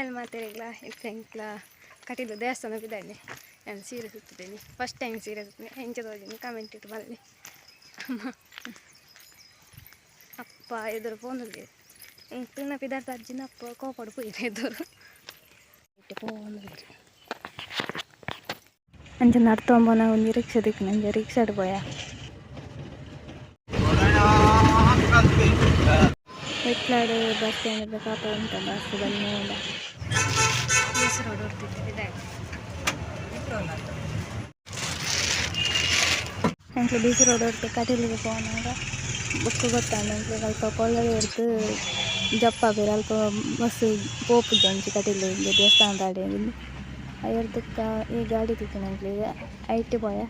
ಆಮೇಲೆ ಮಾತಾಡಿಲ್ಲ ಇಲ್ಕ ಇಂಕ್ಲ ಕಟೀಲು ದೇವಸ್ಥಾನ ಬಿದ್ದಾನೆ ನಾನು ಸೀರೆ ಸುತ್ತಿದ್ದೇನೆ. ಫಸ್ಟ್ ಟೈಮ್ ಸೀರೆ ಸುತ್ತಿನಿ ಹೆಂಚದ ಹೋಗಿನಿ ಕಮೆಂಟ್ ಇಟ್ಟು ಬರಲಿ ಅಪ್ಪ, ಎದುರು ಫೋನಲ್ಲಿ ಇಂಕ್ಲಿನ ಪಿದಾರ್ಥ ಅಜ್ಜಿನ ಅಪ್ಪ ಕೋಪಡು ಪೋಯಿನ ಎದುರು. ಅಂಚ ನಡ್ತೊಂಬೋನ ಒಂದು ರಿಕ್ಷಾ ದಿಕ್ಕು ನಂಗೆ ರಿಕ್ಷಾಡ್ ಪೋಯ ವಿಟ್ಲಾಡು ಬಸ್ ಕಾಪ ಉಂಟ, ಬಸ್ ಬಂದ ಬೀಸ್ ಬೀಸಿ ರೋಡ್ ಹೊಡ್ತು ಕಟೀಲಿಗೆ ಪೋನಾಗ ಬುಕ್ ಗೊತ್ತಾಂಡ ಎಂಕ್ಲು ಅಲ್ಪ ಕೊಳ್ಳಡಿ ಹೊಡ್ತು ಜಪ್ಪ ಬೇರೆ, ಅಲ್ಪ ಬಸ್ ಪೋಪು ಜಂಚಿ ಕಟೀಲು ಇಂಗೆ ದೇವಸ್ಥಾನದ ಅಡಿ ಅಯ್ಯರ್ದಕ್ಕ ಈ ಗಾಡಿ ತಿಕ್ಕಿನ ಎಂಕ್ಲಿಗೆ ಐಟಿ ಪೋಯ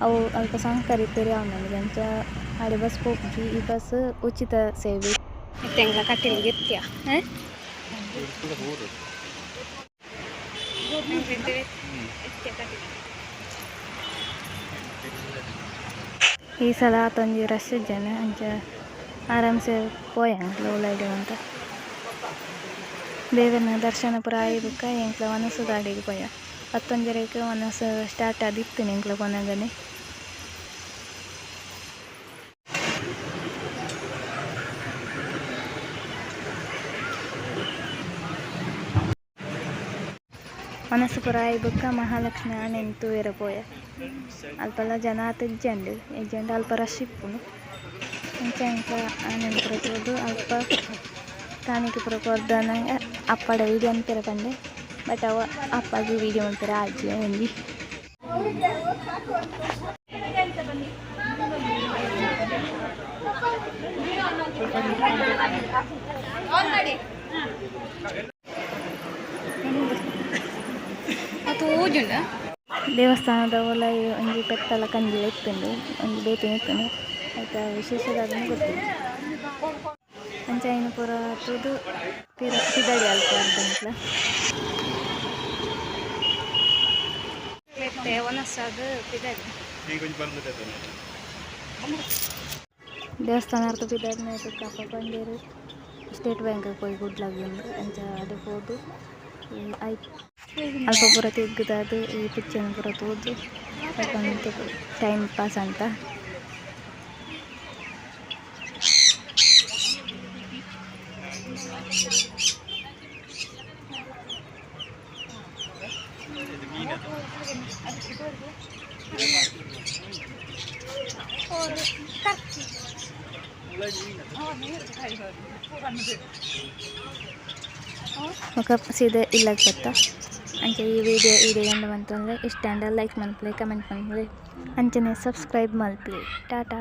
ಅವು ಅಲ್ಪ ಸಂಕರಿ ಇತ್ತೇರಿ ಅವು ನನಗೆ ಅಂತ. ಆಡೆ ಬಸ್ ಪೋಪುಜಿ ಈ ಬಸ್ ಉಚಿತ ಸೇವೆ. ತೆಂಗ್ಲ ಕಟೀಲಿಗೆ ಇರ್ತೀಯ ಈ ಸಲ ಆತೊಂಜಿ ರಶ್ ಜನ ಅಂಚ ಆರಾಮ್ಸೆ ಪೋಯಂಗ್ ಲೋಲೈಡು ಅಂತ. ದೇವನ ದರ್ಶನ ಪುರ ಆಯ್ದುಕ ಎಂಕ್ಲ ಮನಸ್ಸು ದಾಡಿಗೆ ಪೋಯ. ಹತ್ತೊಂಜರಕ್ಕೆ ಒನಸು ಸ್ಟಾರ್ಟ್ ಆದಿತ್ತು ಎಂಕ್ಲ ಕೊನೆಗನೆ. ಮನಸ್ಸು ಪುರ ಆಯ್ಬುಕ್ಕ ಮಹಾಲಕ್ಷ್ಮಿ ಬೇರೆ ಪೋಯೆ ಅಲ್ಪಲ ಜನ ತೆಜ್ಜಂಡು ಎಜ್ಜಂಡು ಅಲ್ಪ ರಶ್ ಇಪ್ಪುನು. ಇಂಚ ಇಂಚ ಆನೆನ್ ಪುರ ತೋದು ಅಲ್ಪ ಕಾಣಿಕೆ ಪುರ ಕೊರ್ದನಂಗ ಅಪ್ಪಡ ವೀಡಿಯೋ ಅಂತೀರ ಪಂಡೆ ಬಟ್ ಅವ ಅಪ್ಪಾಜಿ ವೀಡಿಯೋ ಅಂತೀರ, ಅಜ್ಜಿ ಒಂಜಿ ಅದು ಊಜುಂಡ ದೇವಸ್ಥಾನದ ಒಲ ಒಂಜಿ ಪೆತ್ತಲ ಕಂಜಿಲ ಇತ್ತುಂಡು ಒಂಜಿ ಬೇತೆ ಇತ್ತುಂಡು ಆಯ್ತಾ ವಿಶೇಷದಾದನು ಗೊತ್ತಿಲ್ಲ. ಅಂಚ ಇನ್ನು ಪೂರ ತುದು ಪಿರ ಪಿದಡಿ ಅಲ್ಪ ಅಂತ ಒನಸಾದ ಪಿದಡಿ ದೇವಸ್ಥಾನ ಅರ್ಥ ಬಿದ್ದಾದ್ಮೇಲೆ ಕಪ್ಪ ಬಂದಿರು ಸ್ಟೇಟ್ ಬ್ಯಾಂಕ್ ಹೋಗಿ ಗುಡ್ಲಾಗಿ ಅಂಚ ಅದು ಹೋದು. ಆಯ್ತು ಅಲ್ಪ ಪೂರ ತೆಗ್ಗದಾದು ಈ ಪಿಚ್ಚನ್ ಪೂರ ತೋದು. ಟೈಮ್ ಪಾಸ್ ಅಂತ. ఒక ಸೀದಾ ಇಲ್ಲಾಗ ಬತ್ತ ಅಂಚೆ ಈ ವಿಡಿಯೋ ಎಂಡ್ ಬಂತಂದರೆ ಇಷ್ಟ. ಅಂಡ ಲೈಕ್ ಮಲ್ಪ್ಲಿ ಕಮೆಂಟ್ ಮಲ್ಪಲೆ ಅಂಚನೆ ಸಬ್ಸ್ಕ್ರೈಬ್ ಮಲ್ಪ್ಲಿ ಟಾಟಾ.